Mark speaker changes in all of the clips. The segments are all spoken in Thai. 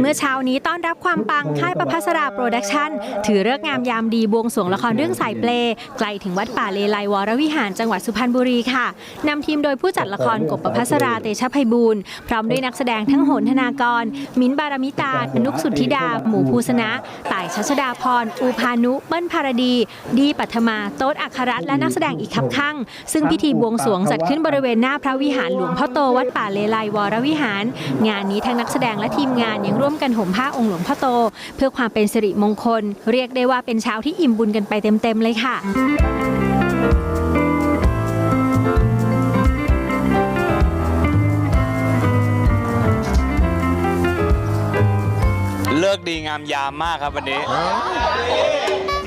Speaker 1: เมื่อเช้านี้ต้อนรับความปังค่ายประภัสราโปรดักชั่นถือเลิกงามยามดีบวงสวงละครเรื่องสายเปลไกลถึงวัดป่าเลไลวรวิหารจังหวัดสุพรรณบุรีค่ะนำทีมโดยผู้จัดละครกบประภัสราเตชะไพบูลย์พร้อมด้วยนักแสดงทั้งโหนธนากร มิ้นบารมิตาอนุกสุทธิดา หมูภูสนะต่ายชัชดาพร อูพานุเปิ้ลภารดี ดีปัทมา โต๊ดอัครรัตน์และนักแสดงอีกคับข้างซึ่งพิธีบวงสวงจัดขึ้นบริเวณหน้าพระวิหารหลวงพ่อโตวัดป่าเลไลวรวิหาร งานนี้ทั้งนักแสดงและทีมงานยังร่วมกันห่มผ้าองค์หลวงพ่อโต เพื่อความเป็นสิริมงคล เรียกได้ว่าเป็นเช้าที่อิ่มบุญกันไปเต็มๆเลยค่ะ
Speaker 2: เลิกดีงามยามมากครับวันนี้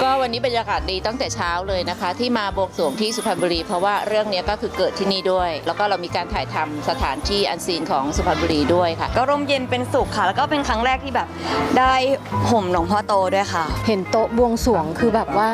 Speaker 3: ก็วันนี้บรรยากาศดีตั้งแต่เช้าเลยนะคะ ที่มาบวงสรวงที่สุพรรณบุรี เพราะว่าเรื่องเนี้ยก็คือเกิดที่นี่ด้วย แล้วก็เรามีการถ่ายทำสถานที่อันซีนของสุพรรณบุรีด้วยค่ะ
Speaker 4: ก็ร่มเย็นเป็นสุขค่ะ แล้วก็เป็นครั้งแรกที่แบบได้ห่มหลวงพ่อโตด้วยค่ะ
Speaker 5: เห็นโต๊ะบวงสรวงคือแบบว่า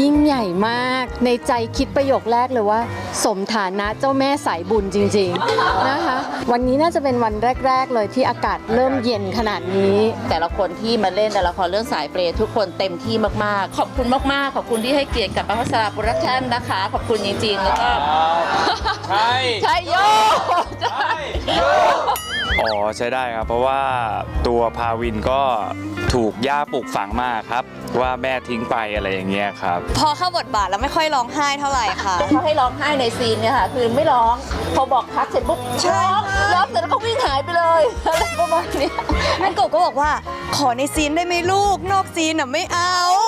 Speaker 5: ยิ่งใหญ่มากในใจคิดประโยคแรกเลยว่า สมฐานะเจ้าแม่สายบุญจริง ๆนะคะ วันนี้น่าจะเป็นวันแรก ๆ เลยที่อากาศเริ่มเย็นขนาดนี้
Speaker 3: แต่ละคนที่มาเล่นแต่ละครเรื่องสายเปรย์ทุกคนเต็มที่มากๆขอบคุณมากๆ ขอบคุณที่ให้เกียรติกับพระพัสราโปรดักชั่นนะคะ ขอบคุณจริงๆ แล้วก็
Speaker 2: ใช่
Speaker 3: ใช่โยใช่
Speaker 2: อ๋อใช้ได้ครับ เพราะว่าตัวพาวินก็ถูกย่าปลูกฝังมากครับ ว่าแม่ทิ้งไปอะไรอย่างเงี้ยครับ
Speaker 4: พอเข้าบทบาทแล้วไม่ค่อยร้องไห้เท่าไหร่ค่ะ
Speaker 3: เขาให้ร้องไห้ในซีนเนี่ยค่ะ คือไม่ร้องพอบอกพักเสร็จปุ๊บ
Speaker 4: ใช่
Speaker 3: ร้องร้องเสร็จแล้วก็วิ่งหายไปเลยอะไรประมาณเนี้ย
Speaker 4: แม่กบก็บอกว่า ขอในซีนได้ไหมลูกนอกซีนอะไม่เอา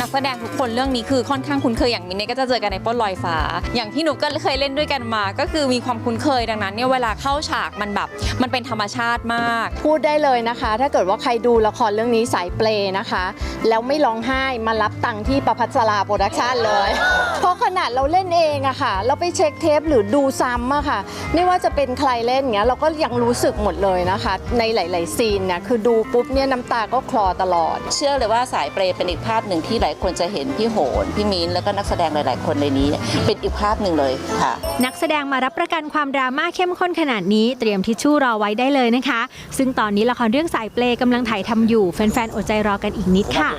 Speaker 6: นักแสดงทุกคนเรื่องนี้คือค่อนข้างคุ้นเคยอย่างมินเนี่ยก็จะเจอกันในป้นลอยฟ้า อย่างที่หนูก็เคยเล่นด้วยกันมา ก็คือมีความคุ้นเคยดังนั้นเนี่ยเวลาเข้าฉากมันแบบ มันเป็นธรรมชาติมาก
Speaker 5: พูดได้เลยนะคะ ถ้าเกิดว่าใครดูละครเรื่องนี้สายเปลนะคะ แล้วไม่ร้องไห้มารับตังค์ที่ประพัสราโปรดักชันเลย เพราะขนาดเราเล่นเองอะค่ะ เราไปเช็คเทปหรือดูซ้ำอะค่ะ ไม่ว่าจะเป็นใครเล่นอย่างเงี้ยเราก็ยังรู้สึกหมดเลยนะคะ ในหลาย ๆ ซีนเนี่ยคือดูปุ๊บเนี่ยน้ำตาก็คลอตลอด
Speaker 3: เชื่อเลยว่าสายเปรย์เป็นอีกภาพหนึ่งที่หลายคนจะเห็นพี่โหนพี่มิ้นแล้วก็นักแสดงหลาย ๆ คนในนี้ เป็นอีกภาพหนึ่งเลยค่ะ
Speaker 1: นักแสดงมารับประกันความดราม่าเข้มข้นขนาดนี้เตรียมทิชชู่รอไว้ได้เลยนะคะ ซึ่งตอนนี้ละครเรื่องสายเปลกำลังถ่ายทำอยู่แฟนๆอดใจรอกันอีกนิดค่ะ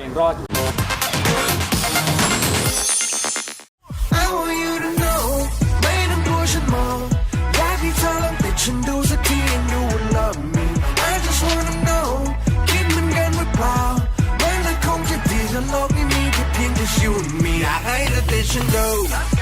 Speaker 7: and go.